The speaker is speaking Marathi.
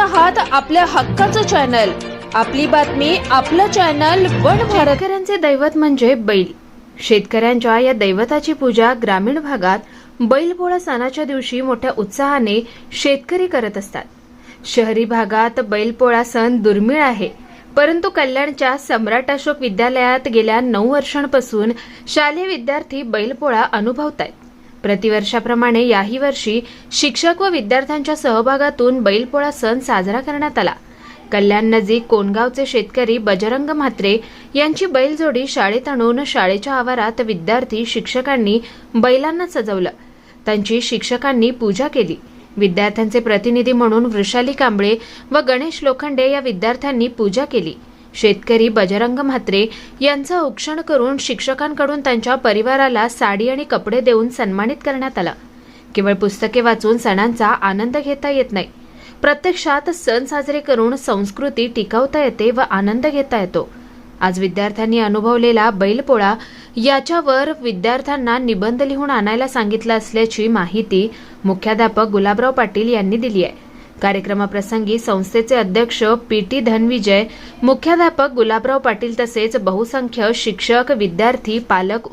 आहात आपल्या हक्काचं चॅनल. आपली बातमी आपलं चॅनल वन भारत. शेतकऱ्यांचे दैवत म्हणजे बैल. शेतकऱ्यांच्या या दैवताची पूजा ग्रामीण भागात बैलपोळा सणाच्या दिवशी मोठ्या उत्साहाने शेतकरी करत असतात. शहरी भागात बैलपोळा सण दुर्मिळ आहे. परंतु कल्याणच्या सम्राट अशोक विद्यालयात गेल्या नऊ वर्षांपासून शालेय विद्यार्थी बैलपोळा अनुभवत आहेत प्रतिवर्षाप्रमाणे याही वर्षी शिक्षक व विद्यार्थ्यांच्या सहभागातून बैलपोळा सण साजरा करण्यात आला. कल्याण नजीक कोणगावचे शेतकरी बजरंग म्हात्रे यांची बैलजोडी शाळेत आणून शाळेच्या आवारात विद्यार्थी शिक्षकांनी बैलांना सजवलं. त्यांची शिक्षकांनी पूजा केली. विद्यार्थ्यांचे प्रतिनिधी म्हणून वृषाली कांबळे व गणेश लोखंडे या विद्यार्थ्यांनी पूजा केली. शेतकरी बजरंग म्हात्रे यांचं औक्षण करून शिक्षकांकडून त्यांच्या परिवाराला साडी आणि कपडे देऊन सन्मानित करण्यात आलं. केवळ पुस्तके वाचून सणांचा आनंद घेता येत नाही. प्रत्यक्षात सण साजरे करून संस्कृती टिकवता येते व आनंद घेता येतो. आज विद्यार्थ्यांनी अनुभवलेला बैलपोळा याच्यावर विद्यार्थ्यांना निबंध लिहून आणायला सांगितलं असल्याची माहिती मुख्याध्यापक गुलाबराव पाटील यांनी दिली आहे. कार्यक्रमाप्रसंगी संस्थेचे अध्यक्ष पी टी धनविजय मुख्याध्यापक गुलाबराव पाटील तसेच बहुसंख्य शिक्षक विद्यार्थी पालक